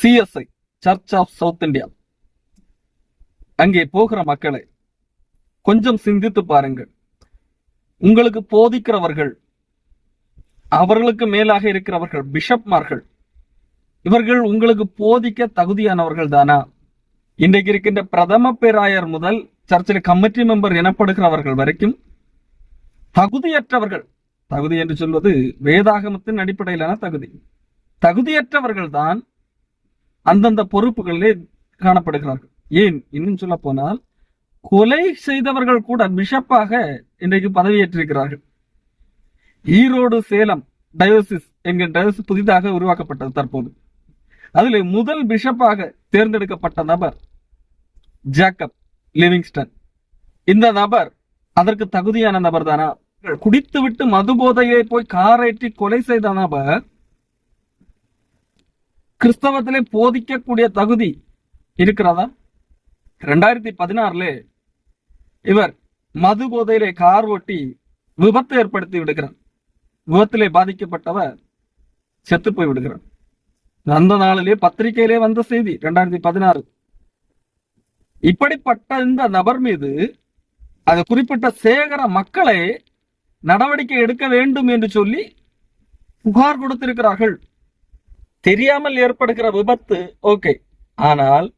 CSI church of South India அங்கே போகிற மக்களை கொஞ்சம் சிந்தித்து பாருங்கள். உங்களுக்கு போதிக்கிறவர்கள் அவர்களுக்கு மேலாக இருக்கிறவர்கள் பிஷப்மார்கள் இவர்கள் உங்களுக்கு போதிக்க தகுதியானவர்கள் தானா? இன்றைக்கு இருக்கின்ற பிரதம பேராயர் முதல் சர்ச்சில் கமிட்டி மெம்பர் எனப்படுகிறவர்கள் வரைக்கும் தகுதியற்றவர்கள் தகுதி என்று சொல்வது வேதாகமத்தின் அடிப்படையிலான தகுதி தகுதியற்றவர்கள் தான் அந்தந்த பொறுப்புகளிலே காணப்படுகிறார்கள். ஏன்? இன்னும் சொல்ல போனால் கொலை செய்தவர்கள் கூட பிஷப்பாக இன்றைக்கு பதவியேற்றிருக்கிறார்கள். ஈரோடு சேலம் டயோசிஸ் என்கிற டயோசிஸ் புதிதாக உருவாக்கப்பட்டது தற்போது. அதில் முதல் பிஷப்பாக தேர்ந்தெடுக்கப்பட்ட நபர் ஜாக்கப் லிவிங்ஸ்டன். இந்த நபர் அதற்கு தகுதியான நபர் தானா குடித்துவிட்டு மது போதையை போய் காரேற்றி கொலை செய்த நபர் கிறிஸ்தவத்திலே போதிக்கக்கூடிய தகுதி இருக்கிறதா? ரெண்டாயிரத்தி பதினாறுல இவர் மது போதையிலே கார் ஓட்டி விபத்து ஏற்படுத்தி விடுகிறார். விபத்திலே பாதிக்கப்பட்டவர் செத்து போய் விடுகிறார். அந்த நாளிலே பத்திரிகையிலே வந்த செய்தி ரெண்டாயிரத்தி பதினாறு. இப்படிப்பட்ட இந்த நபர் மீது அது குறிப்பிட்ட சேகர மக்களை நடவடிக்கை எடுக்க வேண்டும் என்று சொல்லி புகார் கொடுத்திருக்கிறார்கள். தெரியாமல் ஏற்படுகிற விபத்து ஓகே ஆனால்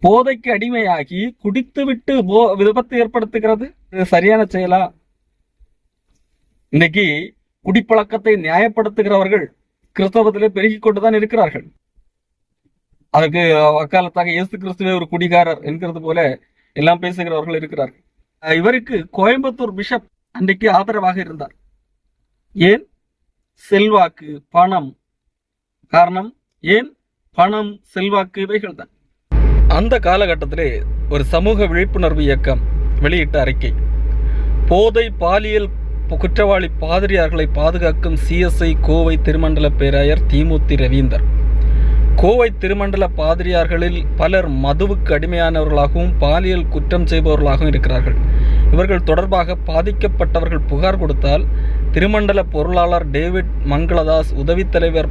போதைக்கு அடிமையாகி குடித்துவிட்டு போ- விபத்து ஏற்படுத்துகிறது? இது சரியான செயலா? இன்னைக்கு குடிப்பழக்கத்தை நியாயப்படுத்துகிறவர்கள் கிறிஸ்தவத்திலே பெருகிக் கொண்டுதான் இருக்கிறார்கள். அதுக்கு அக்காலத்தாக இயேசு கிறிஸ்துவே ஒரு குடிகாரர் என்கிறது போல எல்லாம் பேசுகிறவர்கள் இருக்கிறார்கள். இவருக்கு கோயம்புத்தூர் பிஷப் அன்றைக்கு ஆதரவாக இருந்தார். ஏன்? செல்வாக்கு பணம் காரணம் ஏன் பணம் செல்வாக்கு இவைகள் தான் அந்த காலகட்டத்திலே ஒரு சமூக விழிப்புணர்வு இயக்கம் வெளியிட்ட அறிக்கை. போதை பாலியல் குற்றவாளி பாதிரியார்களை பாதுகாக்கும் சிஎஸ்ஐ கோவை திருமண்டல பேராயர் தீமுத்தி ரவீந்தர். கோவை திருமண்டல பாதிரியார்களில் பலர் மதுவுக்கு அடிமையானவர்களாகவும் பாலியல் குற்றம் செய்பவர்களாகவும் இருக்கிறார்கள். இவர்கள் தொடர்பாக பாதிக்கப்பட்டவர்கள் புகார் கொடுத்தால் திருமண்டல பொருளாளர் டேவிட் மங்களதாஸ் உதவித் தலைவர்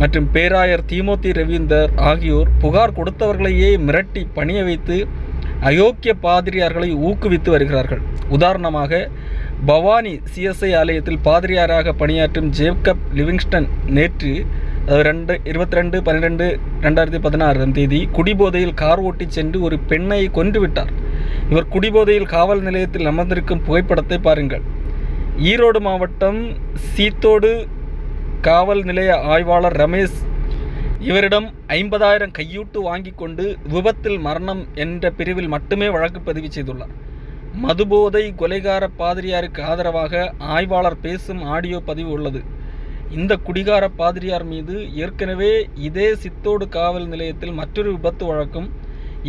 மற்றும் பேராயர் தீமோத்தி ரவீந்தர் ஆகியோர் புகார் கொடுத்தவர்களையே மிரட்டி பணிய வைத்து அயோக்கிய பாதிரியார்களை ஊக்குவித்து வருகிறார்கள். உதாரணமாக பவானி சிஎஸ்ஐ ஆலயத்தில் பாதிரியாராக பணியாற்றும் ஜேக்கப் லிவிங்ஸ்டன் நேற்று அதாவது ரெண்டு இருபத்தி ரெண்டு பன்னிரெண்டு ரெண்டாயிரத்தி பதினாறாம் தேதி குடிபோதையில் கார் ஓட்டி சென்று ஒரு பெண்ணை கொன்றுவிட்டார். இவர் குடிபோதையில் காவல் நிலையத்தில் அமர்ந்திருக்கும் புகைப்படத்தை பாருங்கள். ஈரோடு மாவட்டம் சீத்தோடு காவல் நிலைய ஆய்வாளர் ரமேஷ் இவரிடம் ஐம்பதாயிரம் கையூட்டு வாங்கி கொண்டு விபத்தில் மரணம் என்ற பிரிவில் மட்டுமே வழக்கு பதிவு செய்துள்ளார். மதுபோதை கொலைகார பாதிரியாருக்கு ஆதரவாக ஆய்வாளர் பேசும் ஆடியோ பதிவு உள்ளது. இந்த குடிகார பாதிரியார் மீது ஏற்கனவே இதே சித்தோடு காவல் நிலையத்தில் மற்றொரு விபத்து வழக்கும்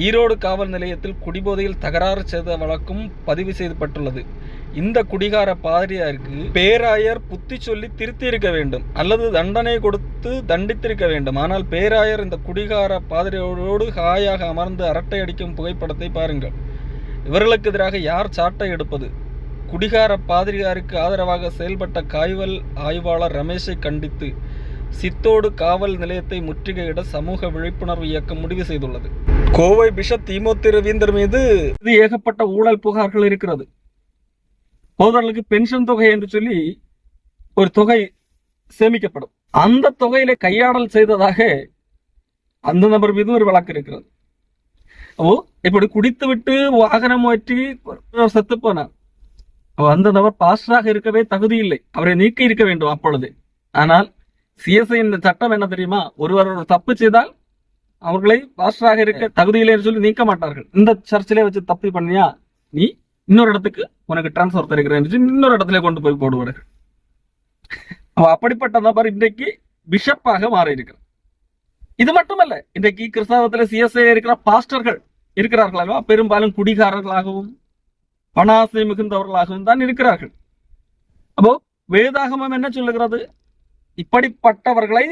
ஈரோடு காவல் நிலையத்தில் குடிபோதையில் தகராறு செய்த வழக்கும் பதிவு செய்யப்பட்டுள்ளது இந்த குடிகார பாதிரியாருக்கு பேராயர் புத்தி சொல்லி திருத்தியிருக்க வேண்டும். அல்லது தண்டனை கொடுத்து தண்டித்திருக்க வேண்டும். ஆனால் பேராயர் இந்த குடிகார பாதிரியோடு ஹாயாக அமர்ந்து அரட்டை அடிக்கும் புகைப்படத்தை பாருங்கள். இவர்களுக்கு எதிராக யார் சாட்டை எடுப்பது? குடிகார பாதிரியாருக்கு ஆதரவாக செயல்பட்ட காய்வல் ஆய்வாளர் ரமேஷை கண்டித்து சித்தோடு காவல் நிலையத்தை முற்றுகையிட சமூக விழிப்புணர்வு இயக்கம் முடிவு செய்துள்ளது. கோவை பிஷப் தீமோத்தி ரவீந்தர் மீது இது ஏகப்பட்ட ஊழல் புகார்கள் இருக்கிறது. சகோதரர்களுக்கு பென்ஷன் தொகை என்று சொல்லி ஒரு தொகை சேமிக்கப்படும். அந்த தொகையில கையாடல் செய்ததாக அந்த நபர் மீது ஒரு வழக்கு இருக்கிறது. ஓ இப்படி குடித்து விட்டு வாகனம் மாற்றி செத்து போனார். அந்த நபர் பாஸ்டராக இருக்கவே தகுதி இல்லை. அவரை நீக்கி இருக்க வேண்டும் அப்பொழுது. ஆனால் சிஎஸ்ஐ இந்த சட்டம் என்ன தெரியுமா? ஒருவர் ஒரு தப்பு செய்தால் அவர்களை பாஸ்டராக இருக்க தகுதியில்லைன்னு சொல்லி நீக்க மாட்டார்கள். இந்த சர்ச்சிலே வச்சு தப்பு பண்ணியா? நீ இன்னொரு இடத்துக்கு உனக்கு டிரான்ஸ்ஃபர் தருகிறேன் இன்னொரு இடத்துல கொண்டு போய் போடுவாரு. அப்ப அப்படிப்பட்ட நபர் இன்றைக்கு பிஷப்பாக மாறி இருக்கிறார் இது மட்டுமல்ல இன்றைக்கு கிறிஸ்தவத்தில் சிஎஸ்ஐ இருக்கிற பாஸ்டர்கள் இருக்கிறார்கள் அல்லவா? பெரும்பாலும் குடிகாரர்களாகவும் பணாசை மிகுந்தவர்களாகவும் தான் இருக்கிறார்கள். அப்போ வேதாகமம் என்ன சொல்லுகிறது? இப்படிப்பட்டவர்களை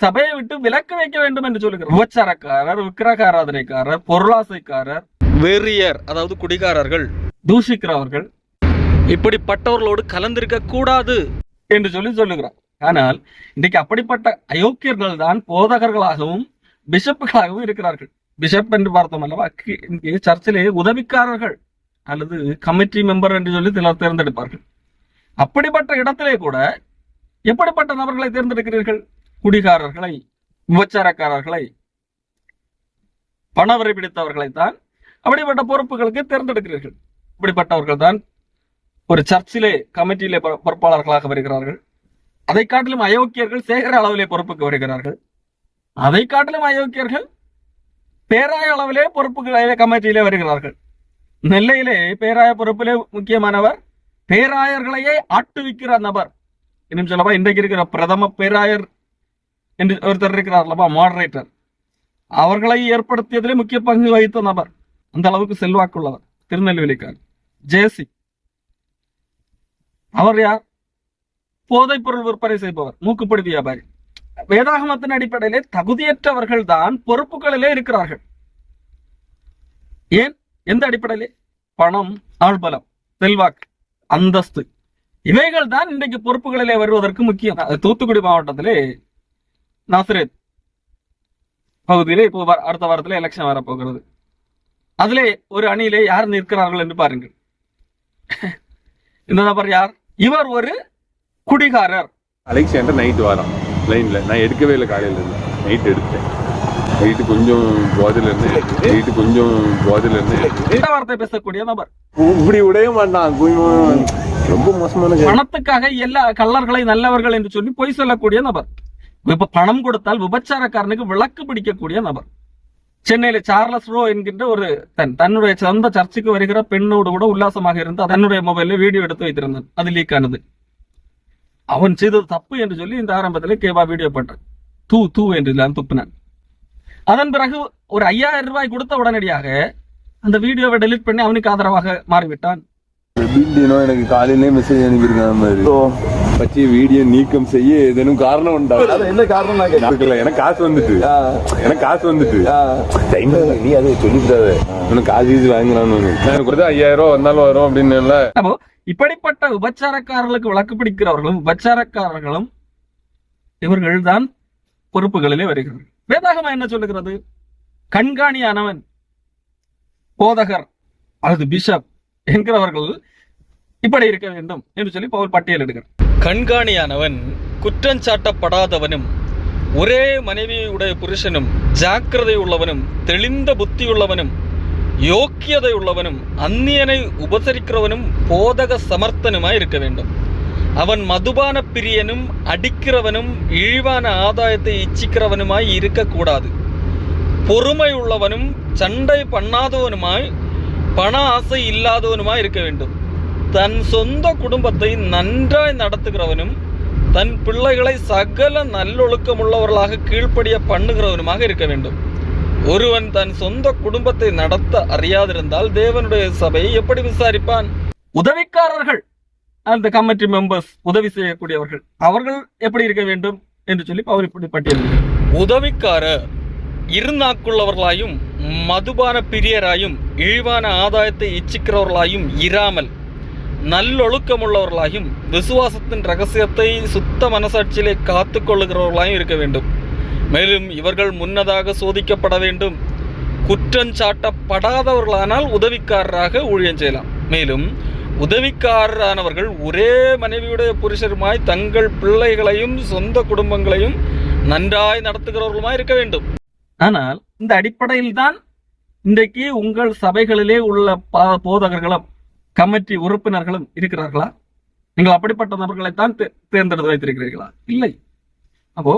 சபையை விட்டு விலக்கு வைக்க வேண்டும் என்று சொல்லுகிறார் விபச்சாரக்காரர் விக்கிரக ஆராதனைக்காரர் பொருளாசைக்காரர் வெறியர் அதாவது குடிகாரர்கள் தூஷிக்கிறவர்கள் இப்படிப்பட்டவர்களோடு கலந்திருக்க கூடாது. என்று சொல்லி சொல்லுகிறார். ஆனால் இன்றைக்கு அப்படிப்பட்ட அயோக்கியர்கள் தான் போதகர்களாகவும் பிஷப்புகளாகவும் இருக்கிறார்கள். பிஷப் என்று பார்த்தோம் அல்லவா சர்ச்சிலே உதவிக்காரர்கள் அல்லது கமிட்டி மெம்பர் என்று சொல்லி சிலர் தேர்ந்தெடுப்பார்கள். அப்படிப்பட்ட இடத்திலே கூட எப்படிப்பட்ட நபர்களை தேர்ந்தெடுக்கிறீர்கள்? குடிகாரர்களை விபச்சாரக்காரர்களை பணவரை பிடித்தவர்களை தான் அப்படிப்பட்ட பொறுப்புகளுக்கு தேர்ந்தெடுக்கிறீர்கள். இப்படிப்பட்டவர்கள் தான் ஒரு சர்ச்சிலே கமிட்டியிலே பொறுப்பாளர்களாக வருகிறார்கள். அதை காட்டிலும் அயோக்கியர்கள் சேகர அளவிலே பொறுப்புக்கு வருகிறார்கள். அதை காட்டிலும் அயோக்கியர்கள் பேராய அளவிலே பொறுப்புகளிலே கமிட்டியிலே வருகிறார்கள். நெல்லையிலே பேராய பொறுப்பிலே முக்கியமானவர் பேராயர்களையே ஆட்டுவிக்கிற நபர். இன்னும் சொல்லப்பா இன்றைக்கு இருக்கிற பிரதம பேராயர் என்று ஒருத்தர் இருக்கிறார் அல்லவா மாடரேட்டர் அவர்களை ஏற்படுத்தியதிலே முக்கிய பங்கு வகித்த நபர். அந்த அளவுக்கு செல்வாக்குள்ளவர் திருநெல்வேலிக்காரர். ஜேசி அவர் யார்? போதைப்பொருள் விற்பனை செய்பவர் மூக்குப்பொடி வியாபாரி. வேதாகமத்தின் அடிப்படையிலே தகுதியற்றவர்கள் தான் பொறுப்புகளிலே இருக்கிறார்கள். ஏன்? எந்த அடிப்படையிலே? பணம் ஆழ்பலம் செல்வாக்கு அந்தஸ்து. இவைகள் தான் இன்றைக்கு பொறுப்புகளிலே வருவதற்கு முக்கியம். தூத்துக்குடி மாவட்டத்திலே நாசிரேத் பகுதியிலே இப்போ அடுத்த வாரத்தில் எலெக்ஷன் வரப்போகிறது. அதிலே ஒரு அணியிலே யார் நிற்கிறார்கள் என்று பாருங்கள். இந்த நபர் யார்? இவர் ஒரு குடிகாரர். அலெக்சாண்டர் நைட்டு வரான். லைன்ல நான் எடுக்கவே இல்லை காலையில இருந்து. நைட் எடுத்தேன். நைட்டு கொஞ்சம் போதில இருந்து நைட்டு கொஞ்சம் போதில இருந்து வார்த்தை பேசக்கூடிய நபர். இப்படி விடவே மாட்டான். ரொம்ப மோசமான. பணத்துக்காக எல்லா கள்ளர்களை நல்லவர்கள் என்று சொல்லி பொய் சொல்லக்கூடிய நபர். இப்ப பணம் கொடுத்தால் விபச்சாரக்காரனுக்கு விளக்கு பிடிக்கக்கூடிய நபர். சென்னையில சார்லஸ் ரோ என்கின்ற ஒரு தன் தன்னுடைய சொந்த சர்ச்சுக்கு வருகிற பெண்ணோடு கூட உல்லாசமாக இருந்து தன்னுடைய மொபைலில் வீடியோ எடுத்து வைத்திருந்தான். அது லீக் ஆனது. அவன் செய்தது தப்பு என்று சொல்லி இந்த ஆரம்பத்தில் கேபா வீடியோ போட்டான். தூ தூ என்று நான் துப்பினான். அதன் பிறகு ஒரு ஐயாயிரம் ரூபாய் கொடுத்த உடனடியாக அந்த வீடியோவை டெலீட் பண்ணி அவனுக்கு ஆதரவாக மாறிவிட்டான். வீடியோ எனக்கு காலையிலே மெசேஜ் அனுப்பியிருக்காங்க மாதிரி பற்றி வீடியோ நீக்கம் செய்ய ஏதேனும் காரணம் உண்டா? அது என்ன காரணம் நான். இருக்குல்ல எனக்கு காசு வந்துட்டு. எனக்கு காசு வந்துட்டு. டைம் நீ அதை சொல்லிவிடாத. உனக்கு காசு கீசு வாங்கினான்னு எனக்கு கொடுத்தா ஐயாயிரம் ரூபா வந்தாலும் வரும் அப்படின்னு அப்போ இப்படிப்பட்ட விபச்சாரக்காரர்களுக்கு விளக்கு பிடிக்கிறவர்களும் விபச்சாரக்காரர்களும் இவர்கள் தான் பொறுப்புகளிலே வருகிறார்கள். வேதாகமம் என்ன சொல்லுகிறது? கண்காணியானவன் போதகர் அல்லது பிஷப் என்கிறவர்கள் இப்படி இருக்க வேண்டும் என்று சொல்லி பவுல் எடுக்கிறார் கண்காணியானவன் குற்றம் சாட்டப்படாதவனும் ஒரே மனைவியுடைய புருஷனும் ஜாக்கிரதை உள்ளவனும் தெளிந்த புத்தியுள்ளவனும் யோக்கியதை உள்ளவனும் அந்நியனை உபசரிக்கிறவனும் போதக சமர்த்தனுமாய் இருக்க வேண்டும். அவன் மதுபான பிரியனும் அடிக்கிறவனும் இழிவான ஆதாயத்தை இச்சிக்கிறவனுமாய் இருக்கக்கூடாது. பொறுமை உள்ளவனும் சண்டை பண்ணாதவனுமாய் பண ஆசை இல்லாதவனுமாய் இருக்க வேண்டும். தன் சொந்த குடும்பத்தை நன்றாய் நடத்துகிறவனும் தன் பிள்ளைகளை சகல நல்லொழுக்கமுள்ளவர்களாக கீழ்ப்படிய பண்ணுகிறவனுமாக இருக்க வேண்டும். ஒருவன் தன் சொந்த குடும்பத்தை நடத்த அறியாதிருந்தால் தேவனுடைய சபையை எப்படி விசாரிப்பான்? உதவிக்காரர்கள் அந்த கமிட்டி மெம்பர்ஸ் உதவி செய்யக்கூடியவர்கள் அவர்கள் எப்படி இருக்க வேண்டும்? என்று சொல்லி அவர் இப்படி பட்டியலிடுகிறார். உதவிக்காரர். இருநாக்குள்ளவர்களாயும் மதுபான பிரியராயும் இழிவான ஆதாயத்தை இச்சிக்கிறவர்களாயும் இராமல் நல்லொழுக்கமுள்ளவர்களாயும் விசுவாசத்தின் ரகசியத்தை சுத்த மனசாட்சியிலே காத்து கொள்ளுகிறவர்களாயும் இருக்க வேண்டும். மேலும் இவர்கள் முன்னதாக சோதிக்கப்பட வேண்டும். குற்றஞ்சாட்டப்படாதவர்களானால் உதவிக்காரராக ஊழியம் செய்யலாம். மேலும் உதவிக்காரரானவர்கள் ஒரே மனைவியுடைய புருஷருமாய் தங்கள் பிள்ளைகளையும் சொந்த குடும்பங்களையும் நன்றாய் நடத்துகிறவர்களுமாய் இருக்க வேண்டும். ஆனால் இந்த அடிப்படையில் தான் இன்றைக்கு உங்கள் சபைகளிலே உள்ள போதகர்களும் கமிட்டி உறுப்பினர்களும் இருக்கிறார்களா? நீங்கள் அப்படிப்பட்ட நபர்களைத்தான் தான் தேர்ந்தெடுத்து வைத்திருக்கிறீர்களா? இல்லை. அப்போ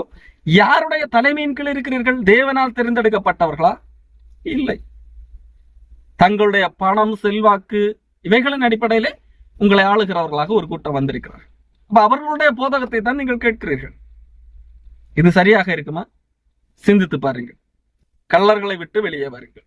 யாருடைய தலைமையின் கீழ் இருக்கிறீர்கள்? தேவனால் தேர்ந்தெடுக்கப்பட்டவர்களா? இல்லை. தங்களுடைய பணம் செல்வாக்கு இவைகளின் அடிப்படையிலே உங்களை ஆளுகிறவர்களாக ஒரு கூட்டம் வந்திருக்கிறார் அப்ப அவர்களுடைய போதகத்தை தான் நீங்கள் கேட்கிறீர்கள். இது சரியாக இருக்குமா? சிந்தித்து பாருங்கள். கள்ளர்களை விட்டு வெளியே வருங்கள்.